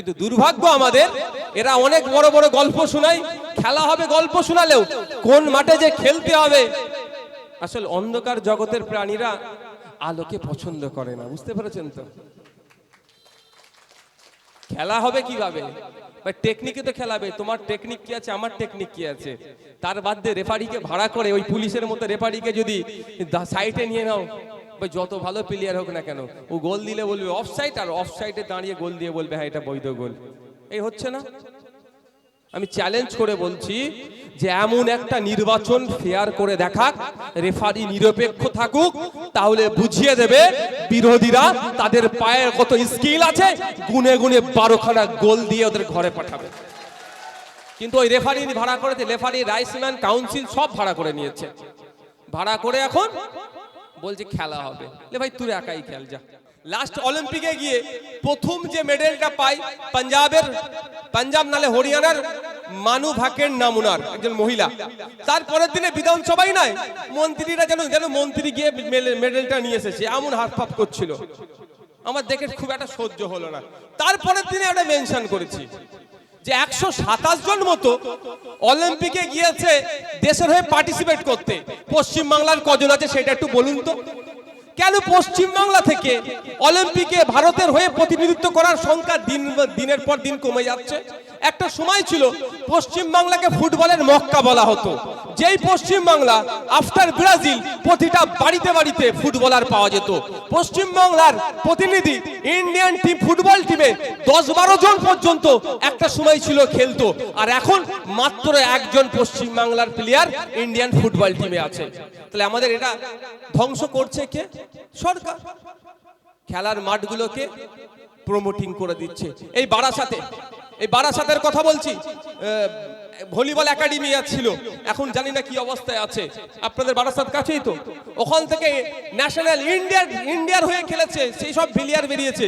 কিন্তু দুর্ভাগ্য আমাদের, এরা অনেক বড় বড় গল্প শোনায়, খেলা হবে গল্প শোনালেও, কোন মাঠে যে খেলতে হবে? আসলে অন্ধকার জগতের প্রাণীরা আলোকে পছন্দ করে না, বুঝতে পেরেছেন তো? খেলা হবে কীভাবে? টেকনিকে তো খেলাবে, তোমার টেকনিক কি আছে, আমার টেকনিক কি আছে? তার বাদ দিয়ে রেফারিকে ভাড়া করে ওই পুলিশের মতো রেফারিকে যদি সাইটে নিয়ে নাও। যত ভালো প্লেয়ার হোক না কেন। ও গোল দিলে বলবে অফ সাইড আর অফ সাইডে দাঁড়িয়ে গোল দিয়ে বলবে হ্যাঁ এটা বৈধ গোল এই হচ্ছে না? আমি চ্যালেঞ্জ করে বলছি যে এমন একটা নির্বাচন ফেয়ার করে দেখাক রেফারি নিরপেক্ষ থাকুক, তাহলে বুঝিয়ে দেবে বিরোধীরা তাদের পায়ে কত স্কিল আছে, গুনে গুনে বারোখানা গোল দিয়ে ওদের ঘরে পাঠাবে। কিন্তু ওই রেফারি ভাড়া করেছে রেফারি রাইসম্যান কাউন্সিল সব ভাড়া করে নিয়েছে। ভাড়া করে এখন বলছে খেলা হবে। লে ভাই তুই একাই খেল, যা। লাস্ট অলিম্পিকে গিয়ে প্রথম যে মেডেলটা পাই পাঞ্জাবের, পাঞ্জাব নালে হরিয়ানার মানু ভাকের নাম উনার, একজন মহিলা। তারপরের দিনে বিধানসভাই নয় মন্ত্রীরা যেন যেন মন্ত্রী গিয়ে মেডেলটা নিয়ে এসেছে, এমন হাত পাপ করছিল। আমার দেখে খুব একটা সহ্য হলো না। তারপরের দিনে একটা মেনশন করেছি। যে একশো সাতাশ জন মতো অলিম্পিকে গিয়েছে, দেশের হয়ে পার্টিসিপেট করতে। পশ্চিমবাংলার কজন আছে সেটা একটু বলুন তো। কেন পশ্চিমবাংলা থেকে অলিম্পিকে ভারতের হয়ে প্রতিনিধিত্ব করার সংখ্যা দিন দিনের পর দিন কমে যাচ্ছে? একটা সময় ছিল পশ্চিমবাংলাকে ফুটবলের মক্কা বলা হতো। যেই পশ্চিম বাংলা আফটার ব্রাজিল প্রতিটা বাড়িতে বাড়িতে ফুটবলার পাওয়া যেত। পশ্চিম বাংলার প্রতিনিধি ইন্ডিয়ান টিম ফুটবল টিমে দশ বারো জন পর্যন্ত একটা সময় ছিল খেলতো। আর এখন মাত্র একজন পশ্চিম বাংলার প্লেয়ার ইন্ডিয়ান ফুটবল টিমে আছে। তাহলে আমাদের এটা ধ্বংস করছে কে? সরকার। খেলার মাঠগুলোকে প্রমোটিং করে দিচ্ছে। এই বারাসাতে, এই বারাসাতের কথা বলছি ভলিবল একাডেমি ছিল। এখন জানি না কি অবস্থায় আছে। আপনাদের বারাসাত কাছেই তো। ওখান থেকে ন্যাশনাল ইন্ডিয়ার ইন্ডিয়ার হয়ে খেলেছে, সেই সব প্লেয়ার বেরিয়েছে।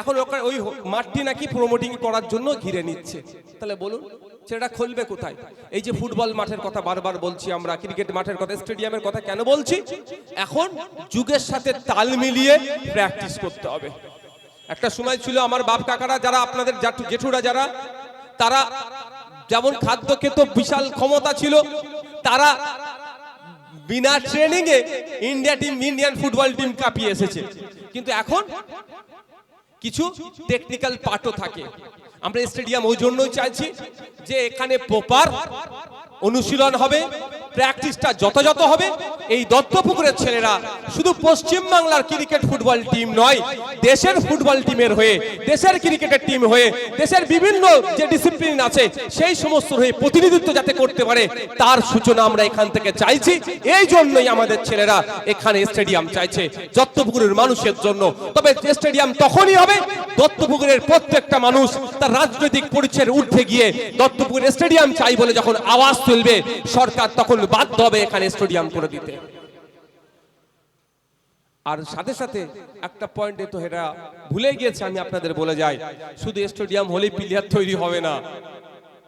এখন ওখানে ওই মাঠটি নাকি প্রমোটিং করার জন্য ঘিরে নিচ্ছে। তাহলে বলুন সেটা খুলবে কোথায়? এই যে ফুটবল মাঠের কথা বারবার বলছি আমরা, ক্রিকেট মাঠের কথা, স্টেডিয়ামের কথা কেন বলছি? এখন যুগের সাথে তাল মিলিয়ে প্র্যাকটিস করতে হবে। একটা সময় ছিল আমার বাপ কাকারা যারা, আপনাদের জেঠুরা যারা, তারা যেমন খাদ্য খেত বিশাল ক্ষমতা ছিল তারা বিনা ট্রেনিং এ India team Indian football team কাঁপিয়ে এসেছে। কিন্তু এখন কিছু টেকনিক্যাল পার্টও থাকে। আমরা স্টেডিয়াম ওই জন্যই চাইছি যে এখানে প্রপার অনুশীলন হবে। প্র্যাকটিসটা যথাযথ হবে। এই দত্তপুকুরের ছেলেরা শুধু পশ্চিম বাংলার ক্রিকেট ফুটবল টিম নয়, দেশের ফুটবল টিমের হয়ে, দেশের ক্রিকেটের টিম হয়ে, দেশের বিভিন্ন যে ডিসিপ্লিন আছে, সেই সমস্ত হয়ে প্রতিনিধিত্ব যাতে করতে পারে, তার সূচনা আমরা এখান থেকে চাইছি। এই জন্যই আমাদের ছেলেরা এখানে স্টেডিয়াম চাইছে, দত্তপুকুরের মানুষের জন্য। তবে স্টেডিয়াম তখনই হবে, দত্তপুকুরের প্রত্যেকটা মানুষ তার রাজনৈতিক পরিচয়ের ঊর্ধ্বে গিয়ে দত্তপুকুর স্টেডিয়াম চাই বলে যখন আওয়াজ তুলবে, সরকার তখন বাধ্য হবে এখানে স্টেডিয়াম করে দিতে। আর সাথে সাথে একটা পয়েন্টে তো এটা ভুলে গিয়েছে, আমি আপনাদের বলে যাই, শুধু স্টেডিয়াম হলেই প্লেয়ার তৈরি হবে না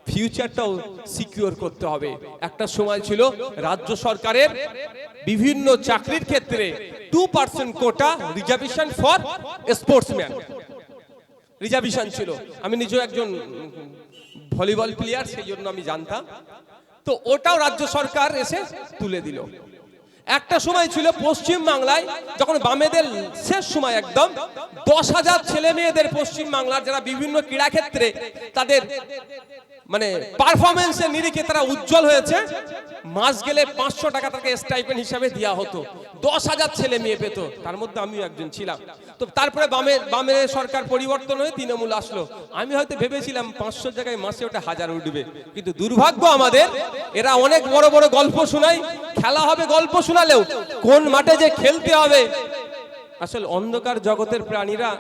ফিউচারটাও সিকিউর করতে হবে। একটা সময় ছিল রাজ্য সরকারের বিভিন্ন চাকরির ক্ষেত্রে two percent quota reservation for sportsman reservation ছিল। আমি নিজেও একজন ভলিবল প্লেয়ার সেই জন্য আমি জানতাম। তো ওটাও রাজ্য সরকার এসে তুলে দিল। একটা সময় ছিল পশ্চিম বাংলায়, যখন বামেদের শেষ সময় একদম, দশ হাজার ছেলে মেয়েদের পশ্চিম বাংলার যারা বিভিন্ন ক্রীড়া ক্ষেত্রে তাদের মানে পারফরমেন্সের নিরিখে তারা উজ্জ্বল হয়েছে। মাস গেলে পাঁচশো টাকা তাকে স্টাইপেন্ড হিসাবে দেওয়া হতো। দশ হাজার ছেলে মেয়ে পেত। তার মধ্যে আমিও একজন ছিলাম। তো তারপরে বামে বামে সরকার পরিবর্তন হয়ে তৃণমূল আসলো। আমি হয়তো ভেবেছিলাম পাঁচশো জায়গায় মাসে ওটা হাজার উঠবে। কিন্তু দুর্ভাগ্য আমাদের এরা অনেক বড় বড় গল্প শোনায়। খেলা হবে গল্প শোনালেও কোন মাঠে যে খেলতে হবে? আসলে অন্ধকার জগতের প্রাণীরা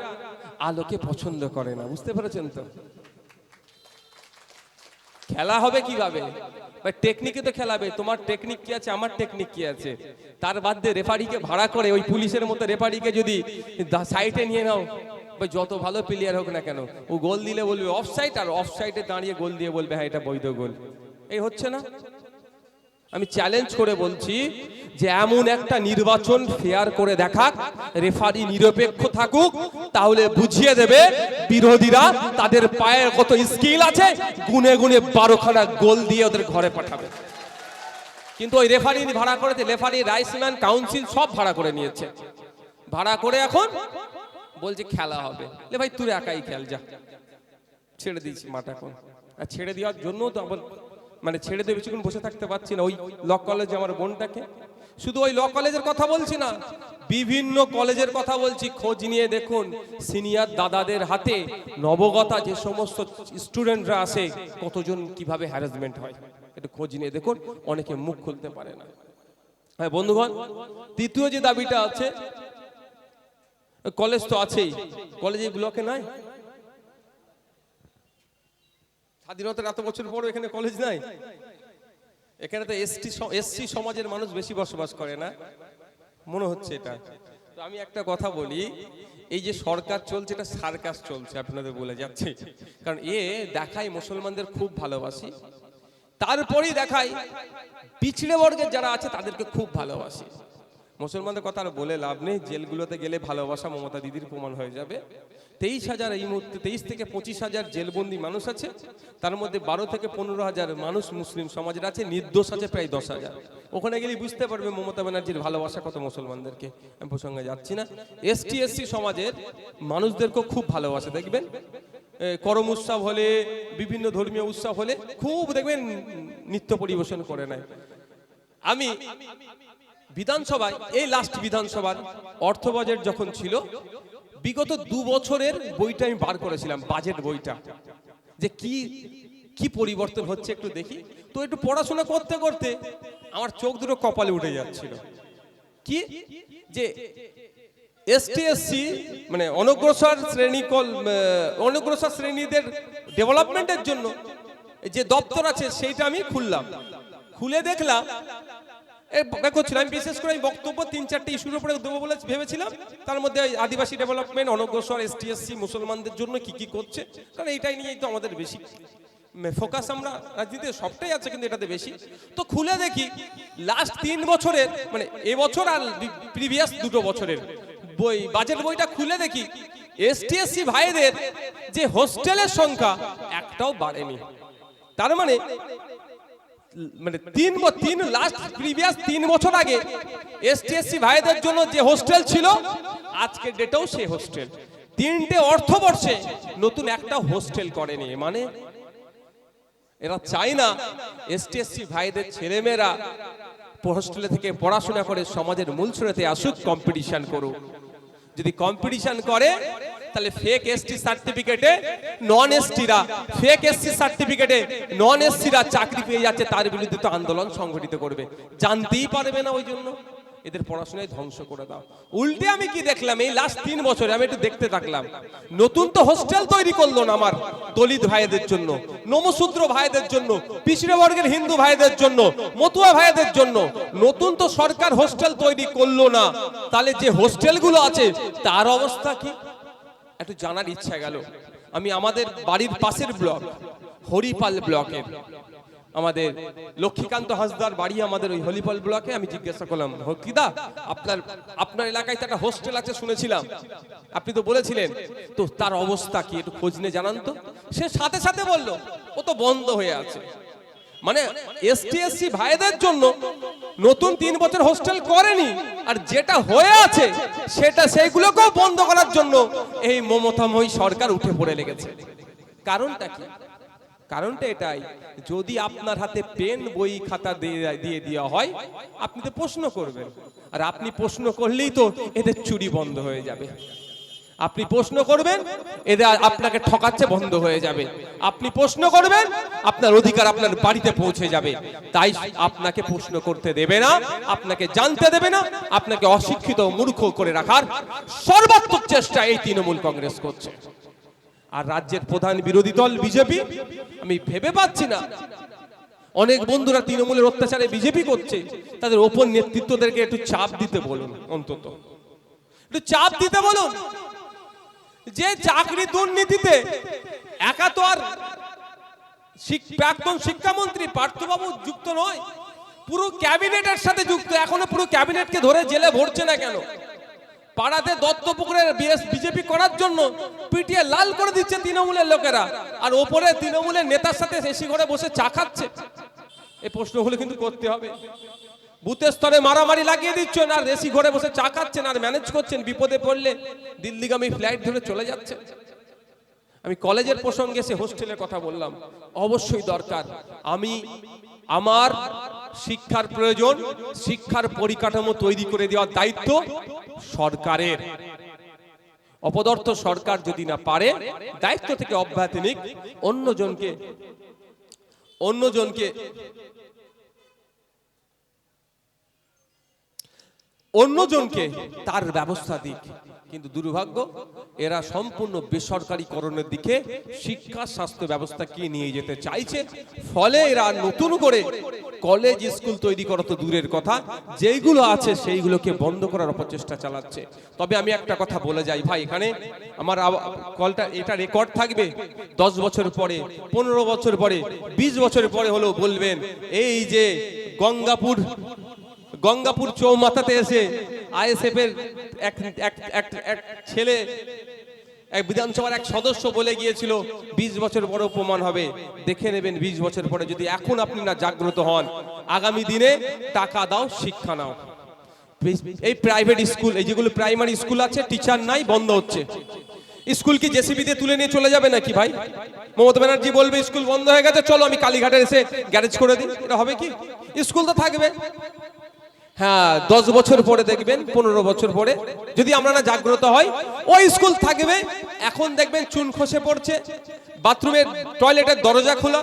আলোকে পছন্দ করে না। বুঝতে পেরেছেন তো? খেলা হবে কীভাবে? টেকনিকে তো খেলাবে। তোমার টেকনিক কি আছে? আমার টেকনিক কি আছে? তার বাদ দিয়ে রেফারিকে ভাড়া করে ওই পুলিশের মতো রেফারিকে যদি সাইটে নিয়ে নাও। যত ভালো প্লেয়ার হোক না কেন, ও গোল দিলে বলবে অফ সাইড আর অফ সাইডে দাঁড়িয়ে গোল দিয়ে বলবে হ্যাঁ এটা বৈধ গোল এই হচ্ছে না? আমি চ্যালেঞ্জ করে বলছি যে এমন একটা নির্বাচন ফেয়ার করে দেখাক রেফারি নিরপেক্ষ থাকুক, তাহলে বুঝিয়ে দেবে বিরোধীরা তাদের পায়ের কত স্কিল আছে, গুনে গুনে বারোখানা গোল দিয়ে ওদের ঘরে পাঠাবে। কিন্তু ওই রেফারি ভাড়া করেছে রেফারি রাইসম্যান কাউন্সিল সব ভাড়া করে নিয়েছে। ভাড়া করে এখন বলছে খেলা হবে। লে ভাই, তুই একাই খেল, যা। ছেড়ে দিয়েছি মাঠ এখন। আর ছেড়ে দেওয়ার জন্য তো আবার মানে ছেড়ে দিয়ে বেশিক্ষণ বসে থাকতে পারছি না। ওই ল কলেজে আমার বোনটাকে। শুধু ওই ল কলেজের কথা বলছি না, বিভিন্ন কলেজের কথা বলছি। খোঁজ নিয়ে দেখুন সিনিয়র দাদাদের হাতে নবগতা যে সমস্ত স্টুডেন্টরা আসে, কতজন কীভাবে হ্যারাসমেন্ট হয়। একটু খোঁজ নিয়ে দেখুন, অনেকে মুখ খুলতে পারে না। হ্যাঁ বন্ধুগণ, তৃতীয় যে দাবিটা আছে কলেজ তো আছেই। কলেজে ব্লকে নাই স্বাধীনতার এত বছর পর এখানে কলেজ নাই। এখানে তো এসটি এসসি সমাজের মানুষ বেশি বসবাস করে না। মনে হচ্ছে এটা। তো আমি একটা কথা বলি, এই যে সরকার চলছে, এটা সার্কাস চলছে, আপনাদের বলে যাচ্ছে। কারণ এ দেখায় মুসলমানদের খুব ভালোবাসি। তারপরেই দেখায় পিছড়ে বর্গের যারা আছে, তাদেরকে খুব ভালোবাসি। মুসলমানদের কথা আর বলে লাভ নেই, জেলগুলোতে গেলে ভালোবাসা মমতা দিদির প্রমাণ হয়ে যাবে। তেইশ হাজার এই মুহূর্তে, তেইশ থেকে পঁচিশ হাজার জেলবন্দি মানুষ আছে, তার মধ্যে বারো থেকে পনেরো হাজার মানুষ মুসলিম সমাজের আছে, নির্দোষ আছে প্রায় দশ হাজার। ওখানে গেলে বুঝতে পারবে মমতা ব্যানার্জির ভালোবাসা কত মুসলমানদেরকে। আমি প্রসঙ্গে যাচ্ছি না। এসটি, এসসি সমাজের মানুষদেরকেও খুব ভালোবাসে, দেখবেন? করম উৎসব হলে, বিভিন্ন ধর্মীয় উৎসব হলে খুব, দেখবেন, নৃত্য পরিবেশন করে নেয়। আমি বিধানসভায়, এই লাস্ট বিধানসভার অর্থ বাজেট যখন ছিল, বিগত দু বছরের বইটা আমি বার করেছিলাম বাজেট বইটা। যে কি কি পরিবর্তন হচ্ছে একটু দেখি। তো একটু পড়াশোনা করতে করতে আমার চোখ দুটো কপালে উঠে যাচ্ছিল। কি? যে এসটি এসসি মানে অনগ্রসর শ্রেণি অনগ্রসর শ্রেণীদের ডেভেলপমেন্টের জন্য যে দপ্তর আছে, সেইটা আমি খুললাম। খুলে দেখলাম করছিলাম আমি বিশেষ করে আমি বক্তব্য তিন, চারটে ইস্যুর উপরে দেবো বলে ভেবেছিলাম। তার মধ্যে আদিবাসী ডেভেলপমেন্ট অনগ্রসর এসটি এসসি মুসলমানদের জন্য কি কি করছে? কারণ এইটাই নিয়েই তো আমাদের বেশি ফোকাস আমরা। রাজনীতিতে সবটাই আছে, কিন্তু এটাতে বেশি। তো খুলে দেখি লাস্ট তিন বছরের মানে এবছর আর প্রিভিয়াস দুটো বছরের বই বাজেট বইটা খুলে দেখি এসটি এসসি ভাইদের যে হোস্টেলের সংখ্যা একটাও বাড়েনি। তার মানে মানে তিন তিন লাস্ট প্রিভিয়াস তিন বছর আগে এসটিএসসি ভাইদের জন্য যে হোস্টেল ছিল, আজকের ডেটেও সেই হোস্টেল তিনটে অর্থবর্ষে নতুন একটা হোস্টেল করেনি। মানে এরা চায় না এসটিএসসি ভাইদের ছেলেমেয়েরা হোস্টেলে থেকে পড়াশোনা করে সমাজের মূল স্রোতে আসুক কম্পিটিশন করুক। যদি কম্পিটিশন করে তাহলে ফেক এসটি সার্টিফিকেটে নন এসটিরা ফেক এসসি সার্টিফিকেটে নন এসসিরা চাকরি পেয়ে যাচ্ছে, তার বিরুদ্ধে তো আন্দোলন সংগঠিত করবে। জানতেই পারবে না ওই জন্য এদের পড়াশোনায় ধ্বংস করে দাও। উল্টে আমি কি দেখলাম? এই লাস্ট তিন বছরে আমি একটু দেখতে থাকলাম। নতুন তো হোস্টেল তৈরি করল না আমার দলিত ভাইদের জন্য নমশূদ্র ভাইদের জন্য, পিছড়ে বর্গের হিন্দু ভাইদের জন্য, মতুয়া ভাইদের জন্য। নতুন তো সরকার হোস্টেল তৈরি করল না। তাহলে যে হোস্টেলগুলো আছে, তার অবস্থা কি? একটু জানার ইচ্ছা গেল। আমি আমাদের বাড়ির পাশের ব্লক, হরিপাল ব্লকের আমাদের লক্ষ্মীকান্ত হাসদার বাড়ি আমাদের ওই হলিপাল ব্লকে। আমি জিজ্ঞাসা করলাম হকিদা আপনার আপনার এলাকায় তো একটা হোস্টেল আছে শুনেছিলাম। আপনি তো বলেছিলেন, তো তার অবস্থা কি একটু খোঁজ নিয়ে জানান তো। সে সাথে সাথে বলল, ও তো বন্ধ হয়ে আছে। মানে এসটি এসসি ভাইদের জন্য নতুন তিন বছর হোস্টেল করেনি, আর যেটা হয়ে আছে, সেটা সেইগুলোকেও বন্ধ করার জন্য এই মমতাময়ী সরকার উঠে পড়ে লেগেছে। কারণটা কি? কারণটা এটাই, যদি আপনার হাতে পেন বই, খাতা দিয়ে দিয়ে দেওয়া হয়, আপনি তো প্রশ্ন করবেন। আর আপনি প্রশ্ন করলেই তো এদের চুরি বন্ধ হয়ে যাবে। আপনি প্রশ্ন করবেন, এদের আপনাকে ঠকাচ্ছে, বন্ধ হয়ে যাবে। আপনি প্রশ্ন করবেন, আপনার অধিকার আপনার বাড়িতে পৌঁছে যাবে। তাই আপনাকে প্রশ্ন করতে দেবে না, আপনাকে জানতে দেবে না, আপনাকে অশিক্ষিত মূর্খ করে রাখার সর্বাত্মক চেষ্টা এই তৃণমূল কংগ্রেস করছে। আর রাজ্যের প্রধান বিরোধী দল বিজেপি, আমি ভেবে পাচ্ছি না। অনেক বন্ধুরা তৃণমূলের অত্যাচারে বিজেপি করছে, তাদের ওপর নেতৃত্বদেরকে একটু চাপ দিতে বলুন, অন্তত। একটু চাপ দিতে বলুন। যে চাকরি দুর্নীতিতে, একা তো আর প্রাক্তন শিক্ষামন্ত্রী পার্থবাবু যুক্ত নয়, পুরো ক্যাবিনেটের সাথে যুক্ত, এখনও পুরো ক্যাবিনেটকে ধরে জেলে ভরছে না কেন? পাড়াতে দত্তপুকুরের বিজেপি করার জন্য পিটিয়ে লাল করে দিচ্ছে তৃণমূলের লোকেরা, আর ওপরে তৃণমূলের নেতার সাথে এসি ঘরে বসে চা খাচ্ছে। এই প্রশ্নগুলো কিন্তু করতে হবে। বুথের স্তরে মারামারি লাগিয়ে দিচ্ছেন, আর এসি ঘরে বসে চা খাচ্ছেন, আর ম্যানেজ করছেন, বিপদে পড়লে দিল্লিগামী ফ্লাইট ধরে চলে যাচ্ছে। আমি কলেজের প্রসঙ্গে সে হোস্টেলের কথা বললাম, অবশ্যই দরকার। আমি আমার শিক্ষার প্রয়োজন, শিক্ষার পরিকাঠামো তৈরি করে দেওয়ার দায়িত্ব সরকারের। অপদর্থ সরকার যদি না পারে, দায়িত্ব থেকে অব্যাহতি নিক। অন্যজনকে অন্যজনকে অন্যজনকে তার ব্যবস্থা দিক। কিন্তু দুর্ভাগ্য এরা সম্পূর্ণ বেসরকারীকরণের দিকে শিক্ষা স্বাস্থ্য ব্যবস্থাকে নিয়ে যেতে চাইছে ফলে এরা নতুন করে কলেজ স্কুল তৈরি করা তো দূরের কথা যেইগুলো আছে সেইগুলোকে বন্ধ করার অপচেষ্টা চালাচ্ছে। তবে আমি একটা কথা বলে যাই ভাই এখানে আমার কলটা এটা রেকর্ড থাকবে। দশ বছর পরে পনেরো বছর পরে বিশ বছর পরে হলেও বলবেন এই যে গঙ্গাপুর গঙ্গাপুর চৌমাথাতে এসে আইএসএফ এর এক ছেলে, এক বিধানসভার এক সদস্য বলে গিয়েছিল, বিশ বছর পরে প্রমাণ হবে। দেখে নেবেন বিশ বছর পরে যদি এখন আপনি না জাগ্রত হন, আগামী দিনে টাকা দাও, শিক্ষা নাও। এই প্রাইভেট স্কুল, এই যেগুলো প্রাইমারি স্কুল আছে, টিচার নাই, বন্ধ হচ্ছে। স্কুল কি জেসিবি দিয়ে তুলে নিয়ে চলে যাবে নাকি ভাই? মমতা ব্যানার্জি বলবে, স্কুল বন্ধ হয়ে গেছে, চলো আমি কালীঘাটে এসে গ্যারেজ করে দিই। এটা হবে কি? স্কুল তো থাকবে। হ্যাঁ দশ বছর পরে দেখবেন, পনেরো বছর পরে। যদি আমরা না জাগ্রত হয় ওই স্কুল থাকবে। এখন দেখবেন চুন খসে পড়ছে। বাথরুমের টয়লেটের দরজা খোলা।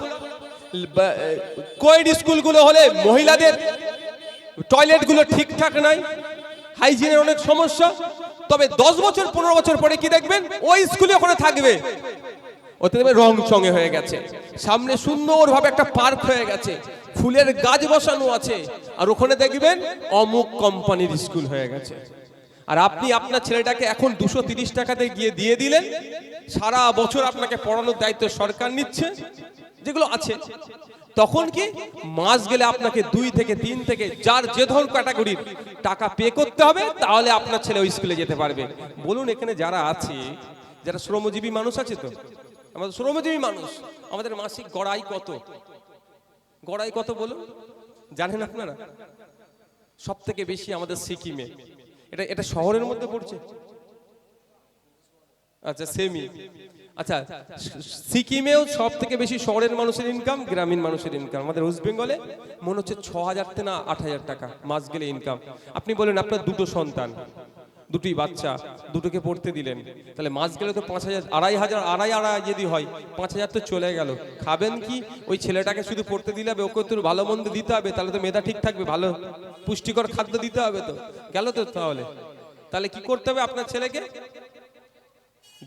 কোয়েড স্কুলগুলো হলে মহিলাদের টয়লেটগুলো ঠিকঠাক নাই। হাইজিনের অনেক সমস্যা। তবে দশ বছর, পনেরো বছর পরে কি দেখবেন? ওই স্কুলে ওখানে থাকবে। ওতে দেখবে রং চঙে হয়ে গেছে। সামনে সুন্দরভাবে একটা পার্ক হয়ে গেছে। ফুলের গাছ বসানো আছে। আর ওখানে দেখবেন অমুক কোম্পানির স্কুল হয়ে গেছে। আর আপনি আপনার ছেলেটাকে এখন দুশো তিরিশ টাকাতে গিয়ে দিয়ে দিলেন। সারা বছর আপনাকে পড়ানোর দায়িত্ব সরকার নিচ্ছে, যেগুলো আছে। তখন কি মাস গেলে আপনাকে দুই থেকে তিন থেকে যার যে ধরন ক্যাটাগরির টাকা পে করতে হবে, তাহলে আপনার ছেলে ওই স্কুলে যেতে পারবে। বলুন এখানে যারা আছে, যারা শ্রমজীবী মানুষ আছে তো? আমাদের শ্রমজীবী মানুষ, আমাদের মাসিক গড়াই কত? গড়াই কত বলুন জানেন আপনারা? সব থেকে বেশি আমাদের সিকিমে। এটা এটা শহরের মধ্যে পড়ছে? আচ্ছা সেমি আচ্ছা সিকিমেও সব থেকে বেশি শহরের মানুষের ইনকাম গ্রামীণ মানুষের ইনকাম আমাদের ওয়েস্ট বেঙ্গলে মনে হচ্ছে ছ হাজার থেকে না আট হাজার টাকা মাস গেলে ইনকাম আপনি বলেন আপনার দুটো সন্তান। দুটি বাচ্চা, দুটোকে পড়তে দিলেন। তাহলে মাস গেলে তো পাঁচ হাজার, আড়াই হাজার, আড়াই আড়াই যদি হয়, পাঁচ হাজার তো চলে গেল। খাবেন কি? ওই ছেলেটাকে শুধু পড়তে দিলে হবে, ওকে তো ভালো মন্দ দিতে হবে, তাহলে তো মেধা ঠিক থাকবে, ভালো পুষ্টিকর খাদ্য দিতে হবে তো। গেল তো তাহলে। তাহলে কি করতে হবে আপনার ছেলেকে?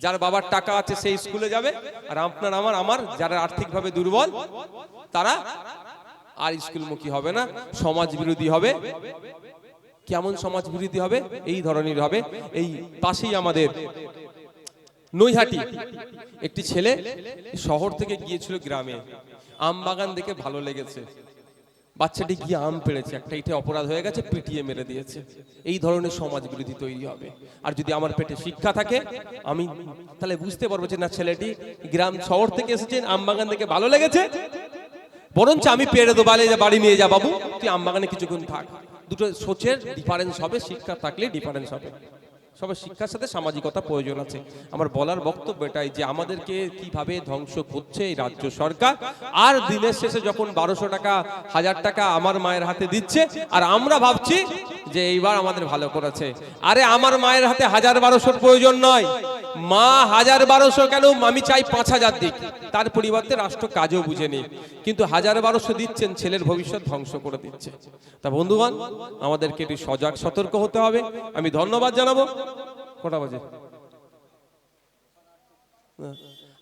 যার বাবার টাকা আছে সেই স্কুলে যাবে, আর আপনার, আমার আমার, যারা আর্থিকভাবে দুর্বল, তারা আর স্কুলমুখী হবে না সমাজ বিরোধী হবে। কেমন সমাজ বিরোধী হবে? এই ধরনের হবে। এই পাশেই আমাদের নৈহাটি। একটি ছেলে শহর থেকে গিয়েছিল গ্রামে। আম বাগান দেখে ভালো লেগেছে। বাচ্চাটি গিয়ে আম পেড়েছে। একটা ইটে অপরাধ হয়ে গেছে, পিটিয়ে মেরে দিয়েছে। এই ধরনের সমাজ বিরোধী তৈরি হবে। আর যদি আমার পেটে শিক্ষা থাকে, আমি তাহলে বুঝতে পারব যে না, ছেলেটি গ্রাম শহর থেকে এসেছেন আম বাগান দেখে ভালো লেগেছে। বরঞ্চ আমি পেড়ে দেবো, বালে বাড়ি নিয়ে যা বাবু। তুই আম বাগানে কিছুক্ষণ থাক। দুটো সোচের ডিফারেন্স হবে শিক্ষা থাকলে ডিফারেন্স হবে। সবে শিক্ষার সাথে সামাজিকতা প্রয়োজন আছে। আমার বলার বক্তব্য এটাই যে আমাদেরকে কীভাবে ধ্বংস করছে এই রাজ্য সরকার। আর দিনের শেষে যখন বারোশো টাকা, হাজার টাকা আমার মায়ের হাতে দিচ্ছে, আর আমরা ভাবছি যে এইবার আমাদের ভালো করেছে। আরে আমার মায়ের হাতে হাজার বারোশোর প্রয়োজন নয়। মা হাজার বারোশো কেন? আমি চাই পাঁচ হাজার দিক। তার পরিবর্তে রাষ্ট্র কাজও বুঝে নেই কিন্তু হাজার বারোশো দিচ্ছেন, ছেলের ভবিষ্যৎ ধ্বংস করে দিচ্ছে। তা বন্ধুগণ, আমাদেরকে একটু সজাগ সতর্ক হতে হবে। আমি ধন্যবাদ জানাব। কটা বাজে?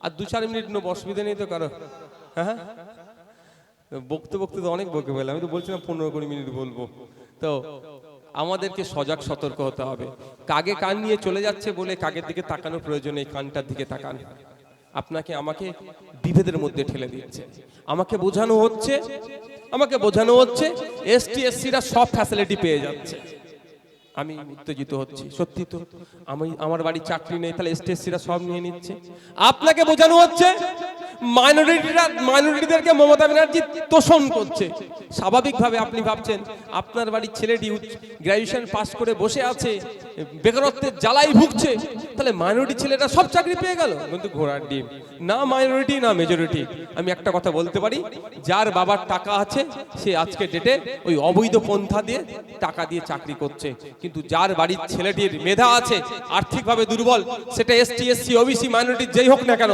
আর দু চার মিনিট নো অসুবিধা নেই তো কারও। হ্যাঁ হ্যাঁ? বকতে বকতে তো অনেক বকে পেলাম আমি তো বলছিলাম পনেরো কুড়ি মিনিট বলব। তো আমাদেরকে সজাগ সতর্ক হতে হবে। কাগে কান নিয়ে চলে যাচ্ছে বলে কাগের দিকে তাকানোর প্রয়োজন এই কানটার দিকে তাকান। আপনাকে আমাকে বিভেদের মধ্যে ঠেলে দিচ্ছে। আমাকে বোঝানো হচ্ছে, আমাকে বোঝানো হচ্ছে এস এসটি, এসসিরা সব ফ্যাসিলিটি পেয়ে যাচ্ছে। আমি উত্তেজিত হচ্ছি। সত্যি তো, আমি, আমার বাড়ি চাকরি নেই, তাহলে স্টেজ সিরা সব নিয়ে নিচ্ছে। আপনাকে বোঝানো হচ্ছে মাইনরিটিরা, মাইনরিটিদেরকে মমতা ব্যানার্জি তোষণ করছে। স্বাভাবিকভাবে আপনি ভাবছেন, আপনার বাড়ির ছেলেটি গ্র্যাজুয়েশন পাস করে বসে আছে, বেকারত্বের জ্বালাই ভুগছে, তাহলে মাইনরিটি ছেলেটা সব চাকরি পেয়ে গেল। কিন্তু ঘোড়ার ডিম। না মাইনরিটি, না মেজরিটি। আমি একটা কথা বলতে পারি, যার বাবার টাকা আছে, সে আজকে ডেটে ওই অবৈধ পন্থা দিয়ে টাকা দিয়ে চাকরি করছে। কিন্তু যার বাড়ির ছেলেটির মেধা আছে, আর্থিকভাবে দুর্বল, সেটা এসটি এসসি ওবিসি মাইনরিটি যেই হোক না কেন,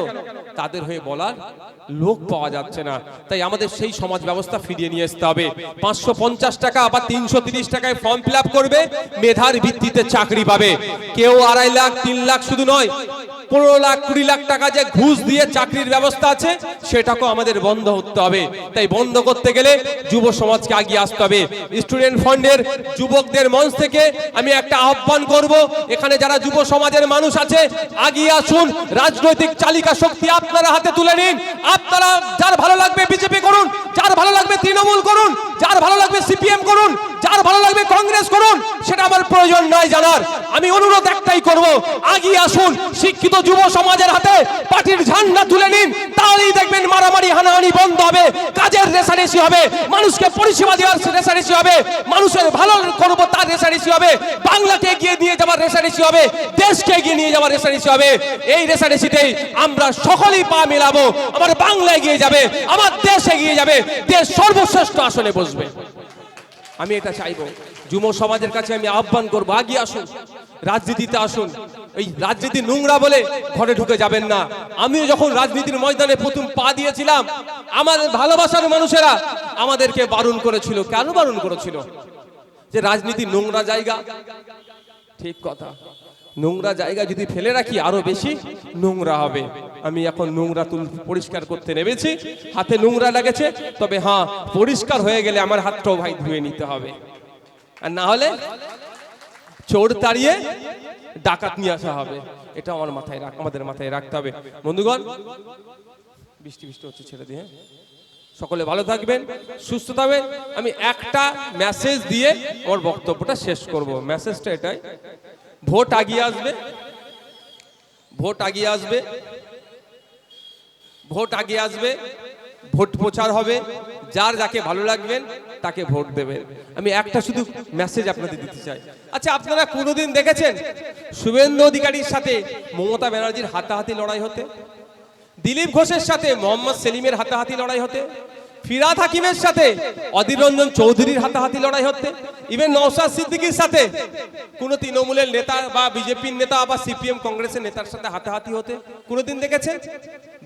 তাদের হয়ে বলার লোক পাওয়া যাচ্ছে না। তাই আমাদের সেই সমাজ ব্যবস্থা ফিরিয়ে নিয়ে আসতে হবে। পাঁচশো পঞ্চাশ টাকা বা তিনশো তিরিশ টাকায় ফর্ম ফিল করবে, মেধার ভিত্তিতে চাকরি পাবে। কেউ আড়াই লাখ, তিন লাখ শুধু নয়, পনেরো লাখ, কুড়ি লাখ টাকা যে ঘুষ দিয়ে চাকরির ব্যবস্থা আছে, সেটাকেও আমাদের বন্ধ করতে হবে। তাই বন্ধ করতে গেলে যুব সমাজকে আগিয়ে আসতে হবে। স্টুডেন্ট ফান্ডের যুবকদের মঞ্চ থেকে আমি একটা আহ্বান করব, এখানে যারা যুব সমাজের মানুষ আছে, আগিয়ে আসুন। রাজনৈতিক চালিকা শক্তি আপনারা হাতে তুলে নিন আপনারা, যার ভালো লাগবে বিজেপি করুন, যার ভালো লাগবে তৃণমূল করুন, যার ভালো লাগবে সিপিএম করুন যার ভালো লাগবে কংগ্রেস করুন, সেটা আমার প্রয়োজন নয় জানার। আমি অনুরোধ একটাই করব, আগিয়ে আসুন, শিক্ষিত যুব সমাজের হাতে পার্টির ঝান্ডা তুলে নিন, তাহলেই দেখবেন মারামারি, হানাহানি বন্ধ হবে, কাজের রেশারেশি হবে, মানুষকে পরিষেবা দেওয়ার রেশারেশি হবে, মানুষের ভালো করব তার রেশারেশি হবে, বাংলাকে এগিয়ে নিয়ে যাওয়ার রেশারেশি হবে, দেশকে এগিয়ে নিয়ে যাওয়ার রেশারেশি হবে, এই রেশারেশিতেই আমরা সকলেই পা মেলাবো, আমার বাংলা এগিয়ে যাবে, আমার দেশ এগিয়ে যাবে, দেশ সর্বশ্রেষ্ঠ আসনে বসবে। আমি এটা চাইব। যুব সমাজের কাছে আমি আহ্বান করব আগে আসুন, রাজনীতিতে আসুন। এই রাজনীতি নোংরা বলে ঘরে ঢুকে যাবেন না। আমিও যখন রাজনীতির ময়দানে প্রথম পা দিয়েছিলাম, আমার ভালোবাসার মানুষেরা আমাদেরকে বারণ করেছিল। কেন বারণ করেছিল? যে রাজনীতি নোংরা জায়গা। ঠিক কথা। নোংরা জায়গা যদি ফেলে রাখি আরও বেশি নোংরা হবে। আমি এখন নোংরা তুল পরিষ্কার করতে নেমেছি, হাতে নোংরা লেগেছে, তবে হ্যাঁ পরিষ্কার হয়ে গেলে আমার হাতটাও ভাই ধুয়ে নিতে হবে। আর না হলে চোর তাড়িয়ে ডাকাত নিয়ে আসা হবে। এটা আমার মাথায় রাখ, আমাদের মাথায় রাখতে হবে। বন্ধুগণ, বৃষ্টি বৃষ্টি হচ্ছে ছেড়ে দিয়ে? সকলে ভালো থাকবেন, সুস্থ থাকবেন। আমি একটা মেসেজ দিয়ে আমার বক্তব্যটা শেষ করব। মেসেজটা এটাই। ভোট আগিয়ে আসবে? ভোট আগিয়ে আসবে? ভোট আগিয়ে আসবে? ভোট প্রচার হবে? যার যাকে ভালো লাগবেন তাকে ভোট দেবেন আমি একটা শুধু মেসেজ আপনাদের দিতে চাই। আচ্ছা আপনারা কোনোদিন দেখেছেন শুভেন্দু অধিকারীর সাথে মমতা ব্যানার্জির হাতাহাতি লড়াই হতে? দিলীপ ঘোষের সাথে মোহাম্মদ সেলিমের হাতাহাতি লড়াই হতে? ফিরাদ হাকিমের সাথে, অধীর রঞ্জন চৌধুরীর হাতাহাতি লড়াই হতে ইভেন নওশাদ সিদ্দিকীর সাথে, কোনো তৃণমূলের নেতা বা বিজেপির নেতা বা সিপিএম কংগ্রেসের নেতার সাথে হাতাহাতি হতে কোনোদিন দেখেছেন?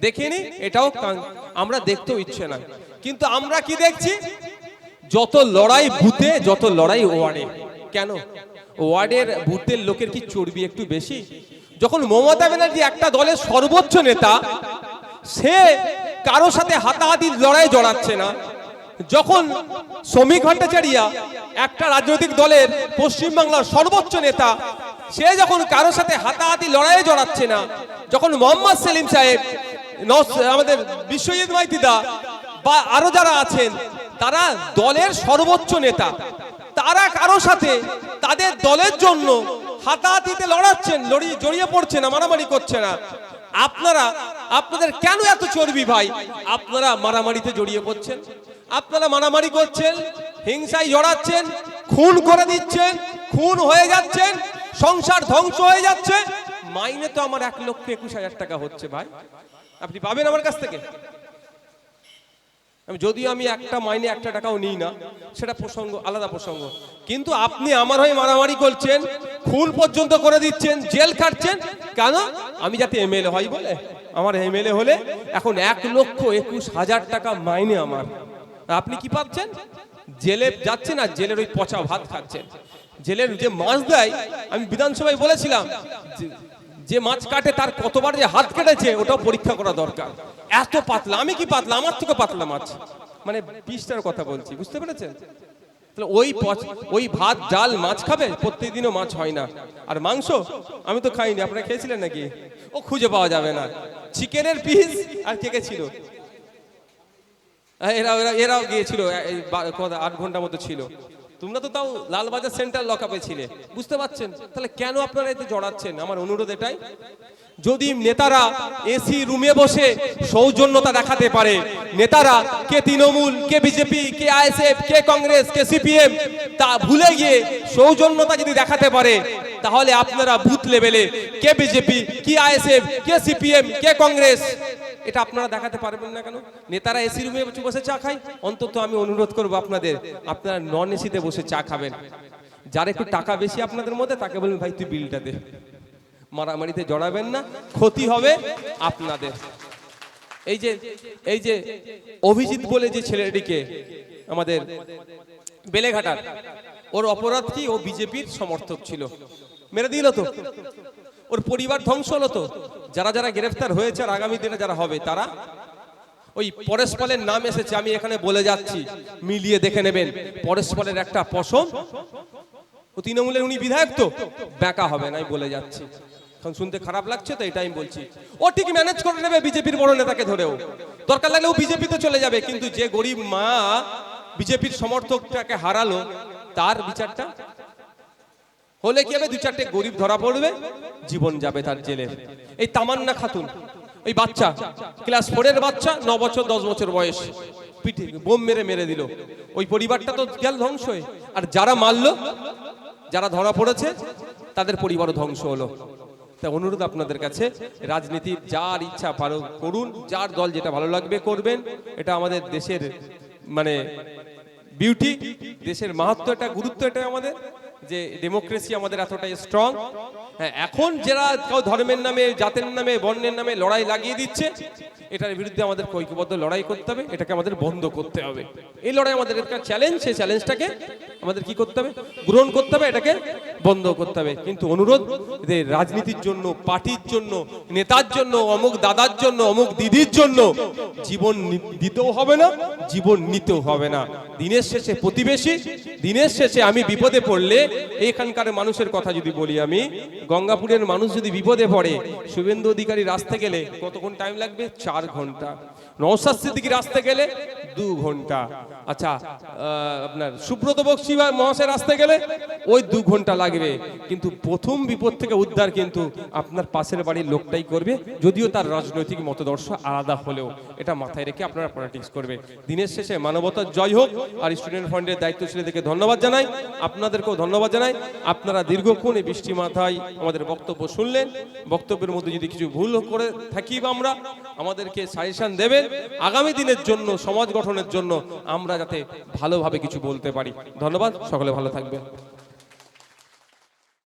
দেখিনি? এটাও আমরা দেখতেও ইচ্ছে না কিন্তু আমরা কি দেখছি? যত লড়াই বুথে যত লড়াই ওয়ার্ডে। কেন? ওয়ার্ডের বুথের লোকের কি চর্বি একটু বেশি? যখন মমতা ব্যানার্জি একটা দলের সর্বোচ্চ নেতা, সে কারও সাথে হাতাহাতি লড়াই জড়াচ্ছে না। যখন শ্রমিক ভট্টাচারিয়া একটা রাজনৈতিক দলের পশ্চিমবাংলার সর্বোচ্চ নেতা, সে যখন কারও সাথে হাতাহাতি লড়াইয়ে জড়াচ্ছে না, যখন মোহাম্মদ সেলিম সাহেব আমাদের বিশ্বজিৎ মাইতিদা বা আরও যারা আছেন, তারা দলের সর্বোচ্চ নেতা। তারা কারও সাথে তাদের দলের জন্য হাতাহাতিতে লড়াচ্ছেন লড়িয়ে জড়িয়ে পড়ছে না, মারামারি করছে না। আপনারা আপনাদের কেন এত চর্বি ভাই? আপনারা মারামারিতে জড়িয়ে পড়ছেন। আপনারা মারামারি করছেন, হিংসায় জড়াচ্ছেন, খুন করে দিচ্ছেন, খুন হয়ে যাচ্ছেন, সংসার ধ্বংস হয়ে যাচ্ছে। মাইনে তো আমার এক লক্ষ একুশ হাজার টাকা হচ্ছে ভাই। আপনি পাবেন আমার কাছ থেকে? আমি যদিও আমি একটা মাইনে একটা টাকাও নিই না, সেটা প্রসঙ্গ, আলাদা প্রসঙ্গ। কিন্তু আপনি আমার হয়ে মারামারি করছেন, খুন পর্যন্ত করে দিচ্ছেন, জেল খাটছেন, কেন? আমি যাতে এমএলএ হই বলে। আমার এমএলএ হলে এখন এক লক্ষ একুশ হাজার টাকা মাইনে আমার। আপনি কি পাচ্ছেন জেলে যাচ্ছেন আর জেলের ওই পচা ভাত খাচ্ছেন জেলের যে মাছ দেয়, আমি বিধানসভায় বলেছিলাম, যে- মাছ কাটে তার কতবার যে হাত কেটেছে, ওটাও পরীক্ষা করা দরকার। এত পাতলা, আমি কি পাতলা? আমার থেকে পাতলা মাছ। মানে পিসটার কথা বলছি, বুঝতে পেরেছেন? তাহলে ওই ওই ভাত, ডাল, মাছ খাবে প্রত্যেকদিনও মাছ হয় না। আর মাংস? আমি তো খাইনি, আপনারা খেয়েছিলেন নাকি? ও খুঁজে পাওয়া যাবে না। চিকেনের পিস আর কে কে ছিল? এরা এরা, এরাও গিয়েছিল আট ঘণ্টা মতো ছিল। তোমরা তো তাও লালবাজার সেন্টার লকআপে ছিলে। বুঝতে পারছেন? তাহলে কেন আপনারা এতে জড়াচ্ছেন? আমার অনুরোধ এটাই। যদি নেতারা এসি রুমে বসে সৌজন্যতা দেখাতে পারে, নেতারা কে তৃণমূল, কে বিজেপি, কে আইএসএফ, কে কংগ্রেস, কে সিপিএম, তা ভুলে গিয়ে সৌজন্যতা যদি দেখাতে পারে, তাহলে আপনারা বুথ লেভেলে কে বিজেপি, কি আইএসএফ, কে সিপিএম, কে কংগ্রেস, এটা আপনারা দেখাতে পারবেন না কেন? নেতারা এসি রুমে বসে চা খায়। অন্তত আমি অনুরোধ করব আপনাদের, আপনারা নন এসিতে বসে চা খাবেন। যার একটু টাকা বেশি আপনাদের মধ্যে, তাকে বলবেন, ভাই, তুই বিলটা দে। মারামারিতে জড়াবেন না, ক্ষতি হবে আপনাদের। এই যে এই যে অভিজিৎ বলে যে ছেলেটিকে আমাদের বেলেঘাটার, ওর অপরাধ কি? ও বিজেপির সমর্থক ছিল। মেরে দিল তো। ওর পরিবার ধ্বংস হলো তো। যারা যারা গ্রেফতার হয়েছে আর আগামী দিনে যারা হবে, তারা ওই পরস্পরের নাম এসেছে, আমি এখানে বলে যাচ্ছি। মিলিয়ে দেখে নেবেন পরস্পরের একটা পশম। তৃণমূলের উনি বিধায়ক তো। ব্যাকা হবে না, আমি বলে যাচ্ছি। এখন শুনতে খারাপ লাগছে তো এটা আমি বলছি। ও ঠিক ম্যানেজ করে নেবে বিজেপির বড় নেতাকে ধরেও। দরকার লাগলে ও বিজেপিতে চলে যাবে, কিন্তু যে গরিব মা বিজেপির সমর্থকটাকে হারালো, তার বিচারটা? হলে কি হবে? দু চারটে গরিব ধরা পড়বে, জীবন যাবে তার জেলে। এই তামান্না খাতুন, এই বাচ্চা ক্লাস ফোরের বাচ্চা, ন বছর, দশ বছর বয়স, পিঠে বোম মেরে মেরে দিল। ওই পরিবারটা তো গেল ধ্বংস হয়ে। আর যারা মারলো, যারা ধরা পড়েছে, তাদের পরিবারও ধ্বংস হলো। তা অনুরোধ আপনাদের কাছে রাজনীতির যার ইচ্ছা পারো করুন, যার দল যেটা ভালো লাগবে করবেন, এটা আমাদের দেশের মানে বিউটি দেশের মাহাত্ম এটা গুরুত্ব এটা আমাদের, যে ডেমোক্রেসি আমাদের এতটাই স্ট্রং হ্যাঁ এখন যারা কেউ ধর্মের নামে, জাতের নামে, বর্ণের নামে লড়াই লাগিয়ে দিচ্ছে এটার বিরুদ্ধে আমাদের ঐক্যবদ্ধ লড়াই করতে হবে, এটাকে আমাদের বন্ধ করতে হবে। এই লড়াই আমাদের একটা চ্যালেঞ্জ সেই চ্যালেঞ্জটাকে আমাদের কি করতে হবে? গ্রহণ করতে হবে, এটাকে বন্ধ করতে হবে। কিন্তু অনুরোধ যে রাজনীতির জন্য, পার্টির জন্য, নেতার জন্য, অমুক দাদার জন্য, অমুক দিদির জন্য জীবন দিতেও হবে না, জীবন নিতেও হবে না। দিনের শেষে প্রতিবেশী, দিনের শেষে আমি বিপদে পড়লে এখানকার মানুষের কথা যদি বলি আমি, গঙ্গাপুরের মানুষ যদি বিপদে পড়ে, শুভেন্দু অধিকারী রাস্তা গেলে কতক্ষণ টাইম লাগবে? চার ঘণ্টা। নৌসাদ সিদ্দিকি আসতে গেলে দু ঘণ্টা। আচ্ছা আপনার সুব্রত বক্সি বা মহাশয় রাস্তায় গেলে ওই দু ঘণ্টা লাগবে। কিন্তু প্রথম বিপদ থেকে উদ্ধার কিন্তু আপনার পাশের বাড়ির লোকটাই করবে, যদিও তার রাজনৈতিক মতদর্শ আলাদা হলেও। এটা মাথায় রেখে আপনারা পলিটিক্স করবে। দিনের শেষে মানবতার জয় হোক, আর স্টুডেন্ট ফান্ডের দায়িত্বশীলদেরকে ধন্যবাদ জানাই। আপনাদেরকেও ধন্যবাদ জানাই। আপনারা দীর্ঘক্ষণ এই বৃষ্টি মাথায় আমাদের বক্তব্য শুনলেন। বক্তব্যের মধ্যে যদি কিছু ভুল করে থাকি বা আমরা, আমাদেরকে সাজেশন দেবেন। আগামী দিনের জন্য সমাজ গঠনের জন্য আমরা যাতে ভালোভাবে কিছু বলতে পারি। ধন্যবাদ সকলে ভালো থাকবেন।